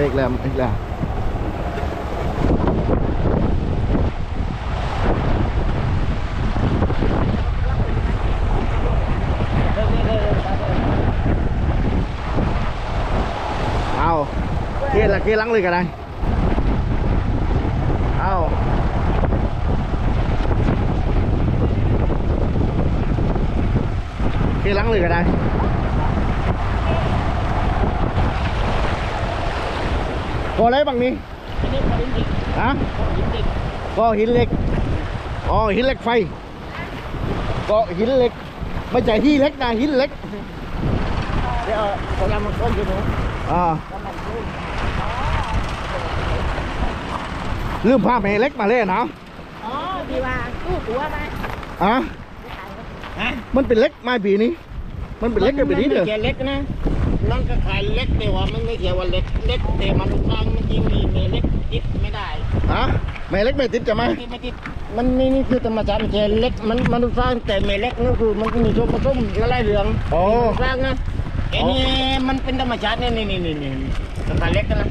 เลขแล้วอีกแล้วเอาเกลียดละเกลียดหลังเลยก็ได้เอาเกลียดหลังเลยก็ได้ก็อะไรบางนี้ฮะก็หินเหล็กอ๋อหินเหล็กไฟก็หินเหล็ก ไม่ใช่ที่เล็กนะหินเหล็กเดี๋ยวเขายำมันก้นอยู่หนูอ่าลืมผ้าแม่เล็กมาเลยนะอ๋อที่ว่าตู้ตัวไหมอะฮะมันเป็นเล็กไม้ปีนี้มันเป็นเล็กกันไปนิดเดียวมันไม่ใช่เล็กนะ นั่นก็ขายเล็กแต่ว่ามันไม่เกี่ยวว่าเล็กเล็กแต่มันสร้างมันจริงมีเมเล็กติดไม่ได้อะแม่เล็กไม่ติดจะไหมไม่ติดไม่ติดมันนี่นี่คือธรรมชาติมันแค่เล็กมันมันสร้างแต่เมเล็กนั่นคือมันก็มีส่วนผสมละลายเหลืองโอ้สร้างนะไอ้นี่มันเป็นธรรมชาตินี่นี่นี่นี่นี่สขายเล็กกันนะ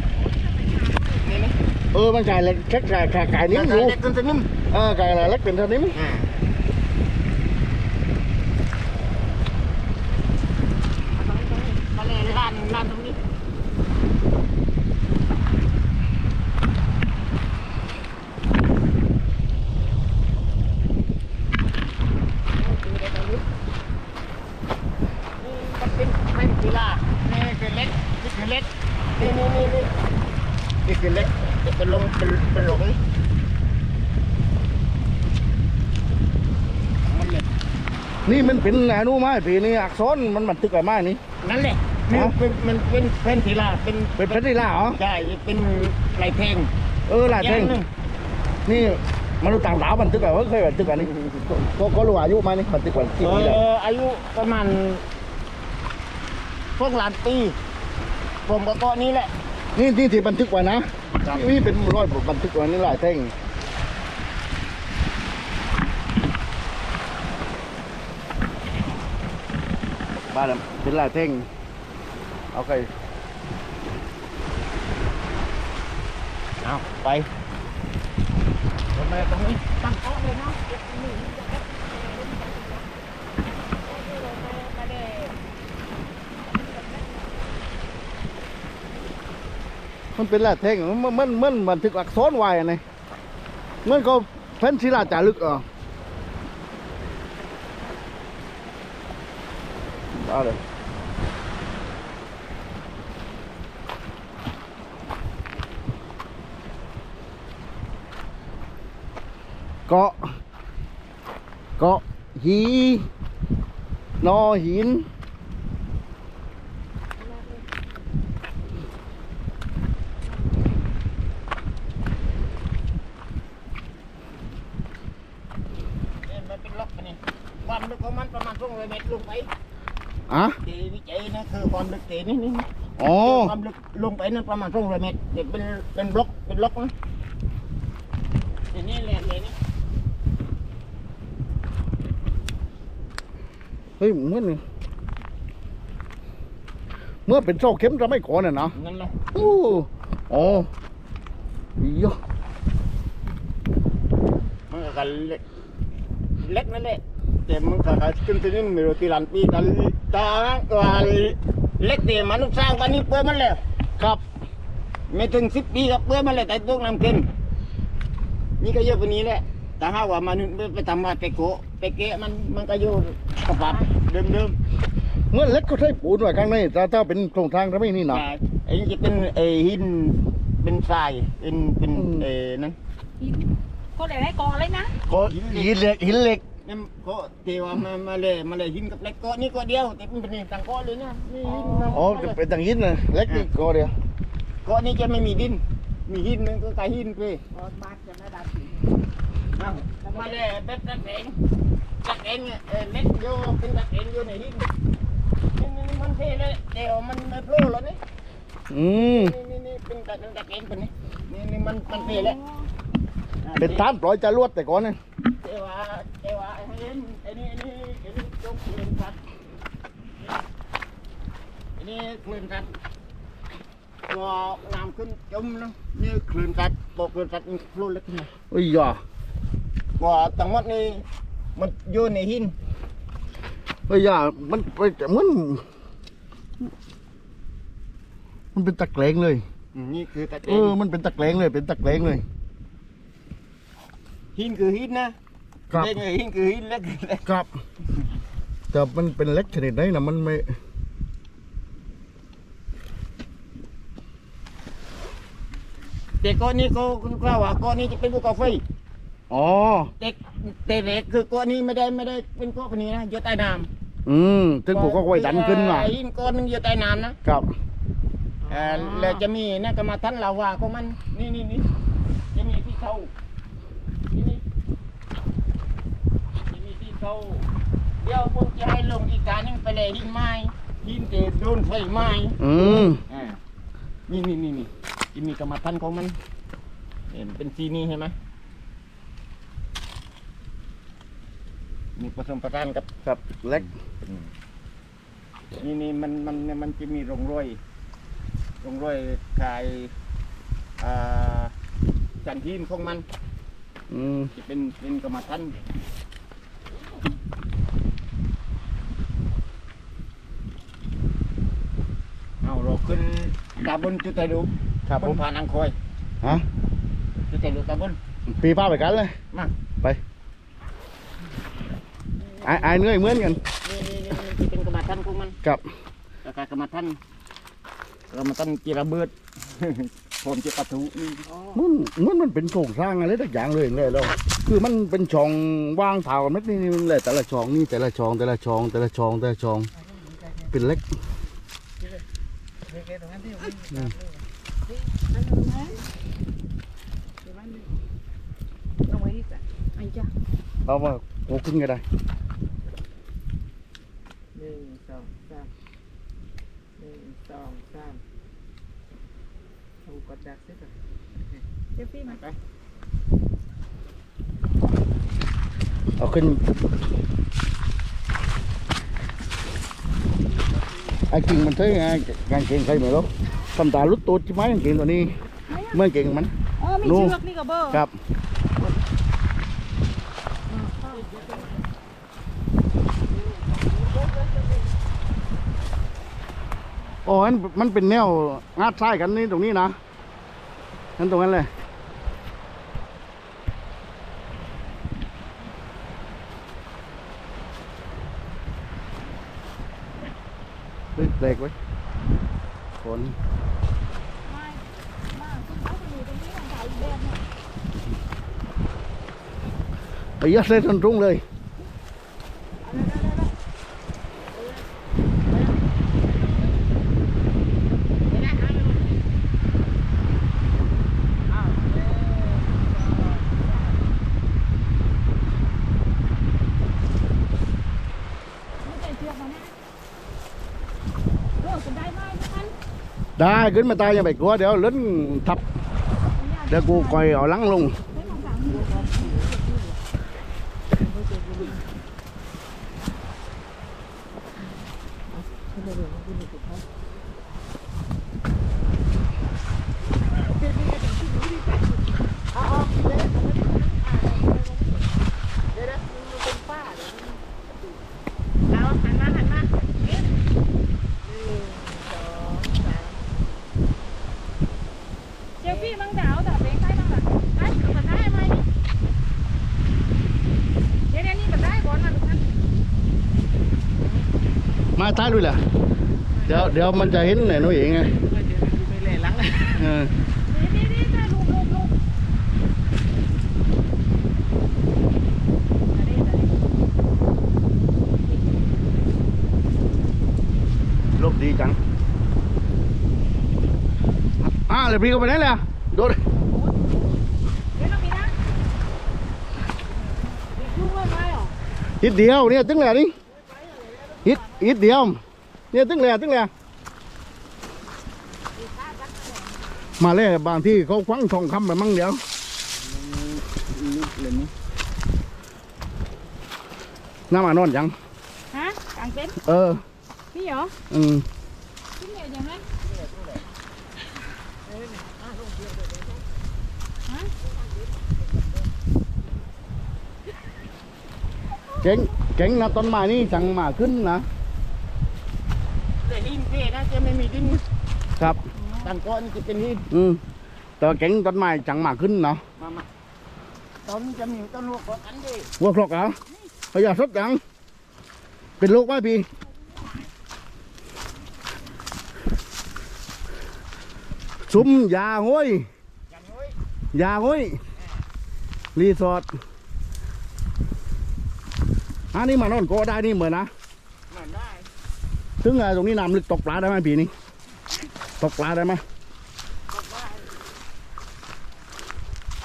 นี่นี่เออมันกลายเล็กแค่กลายกลายกลายนิ่มสอขายยู่เล็กจนสนิมเออกลายเล็กเป็นเท่านี้มั้ย อ่ามาเลยร้านร้านตรงนี้ มันเป็นเป็นกีฬานี่คือเล็กนี่คือเล็กนี่นี่นี่นี่ นี่คือเล็กเป็นลงเป็นเป็นหลงมันเล็กนี่มันเป็นอนุไม้ปีนี้อักษรมันบันทึกไว้ไม้นี่ นั่นแหละนี่เป็นมันเป็นเป็นกีฬาเป็นเป็นเพชรลีลาเหรอใช่เป็นลายเพลงเออหลายเพลงอย่างหนึ่งนี่มนุษย์ต่างดาวบันทึกไว้ว่าเคยบันทึกไว้นี่ก็ก็รู้อายุมานี่บันทึกไว้กี่เอปีแล้วออายุประมาณพวกล้านปีผมก็เกาะนี้แหละ นี่ที่ที่บันทึกไว้นะครับนี่เป็นร้อยบันทึกไว้นี่หลายเพลงบ้านน่ะเป็นหลายเพลงโอเคเอาไปทำไมตรงนี้ตั้งโต๊ะเลยเนาะ มันเป็นหลายเพลงมันมันมันบันทึกอักษรไว้อะนี่มันก็เพ้นศิลาจารึกเอะอาเลยเกาะเกาะหีนอหิน เนี่ยมันเป็นล็อกอันนี้ความลึก ของมันประมาณสองร้อยเมตรลงไปอะที่วิจัยนะคือความลึกเตนี่นี่อ๋อความลึกลงไปนั่นประมาณสองร้อยเมตรเด็กเป็นเป็นบล็อกเป็นล็อกนะอันนี้แหลมเลยนี่เฮ้ยเหมื่อนนี่เมื่อเป็นโซ่เข็มจะไม่ก่อนน่ะนะนั่นแหละโอ้อ๋ออียะมันก็เล็กเล็กนั่นแหละ แต่มันก็ขึ้นที่นี่ไม่รู้ที่ล้านปีแต่แต่ว่าเล็กแต่มนุษย์สร้างตอนนี้เปื่อยมันแล้วครับไม่ถึงสิบปีกับเปื่อยมันเลยแต่ตกน้ำเค็มนี่ก็เยอะกว่านี้แหละแต่ถ้าว่ามันไปทำมาไปโกะไปเกะมันมันก็อยู่กระปับเดิมเดิมเมื่อเล็กก็ใช้ปูนไว้ข้างในแต่ถ้าเป็นโครงทางจะไม่นี่ๆนะแต่ไอ้นี่จะเป็นไอ้หินเป็นทรายเป็นเป็นอืมเอ้นั่นก็เลยได้กองเลยนะก็หินเหล็กหินเหล็ก นั่นก็เทว่ามามาเลยมาเลยหินกับเหล็กเกาะนี่เก็เดียวแต่มันเป็นต่างเกาะเลยนะนี่หินมาอ๋อจะเป็นต่างหินนะเล็กนี่ก็เดียวเกาะนี่จะไม่มีดิน มีหินนึงก็กลายหินไปบาทจะไม่ได้สีเอามาเลยแบบตะแกรงตะแกรงเนี่ยเออเล็กโยเป็นตะแกรงโยในหินนี่นี่นี่มันเท่เลยเดี๋ยวมันไม่โผล่แล้วนี่อืมนี่นี่นี่เป็นตะตะแกรงเป็นนี่นี่นี่มันมันเท่แล้วเป็นฐานปล่อยจรวดแต่ก่อนเนี่ยเทว่าเทว่า ไอ้นี่ไอ้นี่ไอ้นี่ไอ้นี่จงเปลี่ยนสัตว์ไอ้นี่เปลี่ยนสัตว์ตัวพอน้ำขึ้นจมนะนี่คลื่นกัดตกคลื่นกัดมันคลื่นเล็กขึ้นมาเอ้ยย่าว่าทั้งหมดนี่มันอยู่ในหินเอ้ยย่ามันไปเหมือนมันเป็นตะแกรงเลยอืมนี่คือตะเกเออมันเป็นตะแกรงเลยเป็นตะแกรงเลยหินคือหินนะ ครับ เล็กเลยหินคือหินเล็กคือเล็กครับ แต่มันเป็นเล็กชนิดไหนนะมันไม่แต่ก้อนนี้ก็กล่าวว่าก้อนนี้จะเป็นภูเขาไฟอ๋อเด็กแต่เล็กคือก้อนนี้ไม่ได้ไม่ได้เป็นก้อนนี้นะอยู่ใต้น้ำอืมถึงผูกก็ไว้ดันขึ้นมาไอ้หินก้อนหนึงอยู่ใต้น้ำนะครับ เอ่อแล้วจะมีนะกรรมาทันลาวาของมันนี่นี่นี่จะมีที่เขานี่นี่จะมีที่ เขาเดี๋ยวผมจะให้ลงอีกการหนึงไปเลยหินไม้หินเตะโดนไฟไหม้อืมอ่านี่นี่นี่นี่จะมีกรรมฐานของมันเห็นเป็นสีนี้ใช่ไหมมีผสมประทานกับครับเล็กนี่นี่มันมันมันจะมีร่องรอยร่องรอยคล้ายอ่าจันทีนของมันอืมจะเป็นเป็นกรรมฐานเอาเรา ขึ้นตาบนจุดใจดูครับบผนมผ่านอังคอยฮะจุดใจดูตาบนปีป้าไปกันเลยมาไปไอ้ไอ้เหนื่อยเหมือนกันนี่นี่นี่มันจะเป็นกรรมฐานของมันกับแล้วก็กรรมฐานกรรมฐานกีระเบิดผมจะปะทุนี่มันมันมันเป็นโครงสร้างอะไรทุกอย่างเลยเลยแล้วคือมันเป็นช่องว่างเท่ากันเม็ดนี่นี่เลยแต่ละช่องนี่แต่ละช่องแต่ละช่องแต่ละช่องแต่ละช่องเป็นเล็ก เอาไว้จ้ะไอ้จ้ะ เอามาโอ้ขึ้นก็ ได้หนึ่งสองสามหนึ่งสองสามเอากดดักซิก่อนเจ้าพี่มาเอาขึ้นไอ้กิ่งมันใช่ไงกางเกงใครไม่รู้ทำตาลุดตัวจิ๋มไหมกางเกงตัวนี้ เมื่อเก่งมันอ๋อมีนู่นเชือกนี่ก็เบอร์ครับโอ้มันมันเป็นแนวงาดใช่กันนี่ตรงนี้นะนั่นตรงนั้นเลย เฮ้ยเบรกไว้ฝนไม่มาคุณเขาไปอยู่ตรงนี้ของเขาอีกแบบหนึ่งไปยัดเลยทนรุ่งเลย ไม่ใส่เชือกมานะเลิกกันได้ไหมทุกท่าน ได้ขึ้นมาตายอย่าไปกลัวเดี๋ยวล้นทับ เดี๋ยวกูคอยเอาหลังลง ไม่ต้องสั่งหนู เอาหันมาหันมาเอ๊ะหนึ่งสองสามเจลฟี่มังดาวแต่เบงใช่มังล่ะไอ้มันได้ไหมเดี๋ยวนี้มันได้ก่อนนะทุกท่าน มา ท้ายด้วยแหละเดี๋ยวเดี๋ยวมันจะเห็นไหนน้อยเองไงไม่เล่หลังเออนี่นี่นี่จ้าลูกลูกลูกอันนี้อันนี้ลบดีจัง อ่าเลยพี่ก็ไปไหนเลยอะโดนเดี๋ยวเรามีนะเด็กลูกเลยไหมอ๋อฮิตเดียวเนี่ยตึ้งแหล่นี่ ฮิตฮิตเดียวเนี่ยตึ้งแหล่ตึ้งแหล่มาเลยบางที่เขาควังทองคำไปมั่งเดี๋ยวลึกเลยนี่น้ามานอนยังฮะกางเต็นท์เออนี่เหรออืมที่เหนียวอย่างไรเจ๋งเจ๋งนะต้นไม้นี่จังมาขึ้นนะแต่หินเพ่นะจะไม่มีดินครับตังก้อนจะเป็นหินอืมแต่ว่าเจ๋งต้นไม้จังมาขึ้นเนาะมามาต้นจะมีต้นลูกของอันดีวัวครกเหรอพยาสดยังเป็นลูกไหมพี่ซุ้มยาห้วยอย่างน้อยยาห้วยรีสอร์ท อันนี้มานอนโกะได้นี่เหมือนนะเหมือนได้ถึงไงตรงนี้น้ำลึกตกปลาได้ไหมพี่นี่ตกปลาได้ไหมก็ได้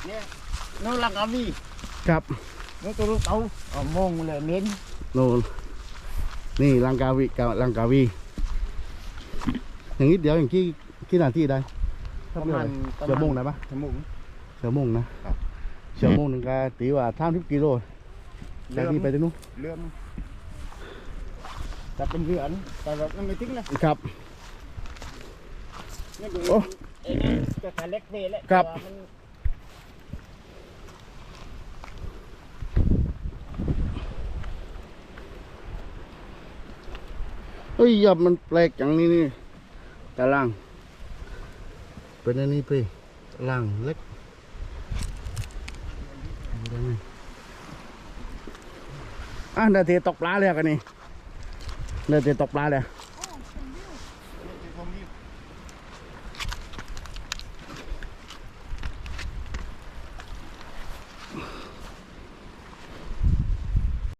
เนี่ยโนนลังกาวีครับโนนตัวลูกเตาอ๋อมองเลยเน้นโน่นนี่ลังกาวีกาลังกาวี อย่างนี้เดี๋ยวอย่างกี่กี่นาทีได้ประมาณเชื่อโมงได้ปะชั่วโมงเชื่อโมงนะครับเชื่อโมงหนึ่งก็ตีว่าท่ามทิบกิโล จากที่ไปตรงนู้นเรื่องจะเป็นเรือนแต่เราไม่ทิ้งนะครับ นี่ดูโอ้เอ้ยนี่จะแต่เล็กเวแหละครับ แต่ว่ามันเฮ้ยอย่ามันแปลกอย่างนี้นี่ตารางเป็นอันนี้ไปตารางเล็กดูนี่ อะเดี๋ยวตกปลาเลยกันนี่เดี๋ยวตกปลาเลย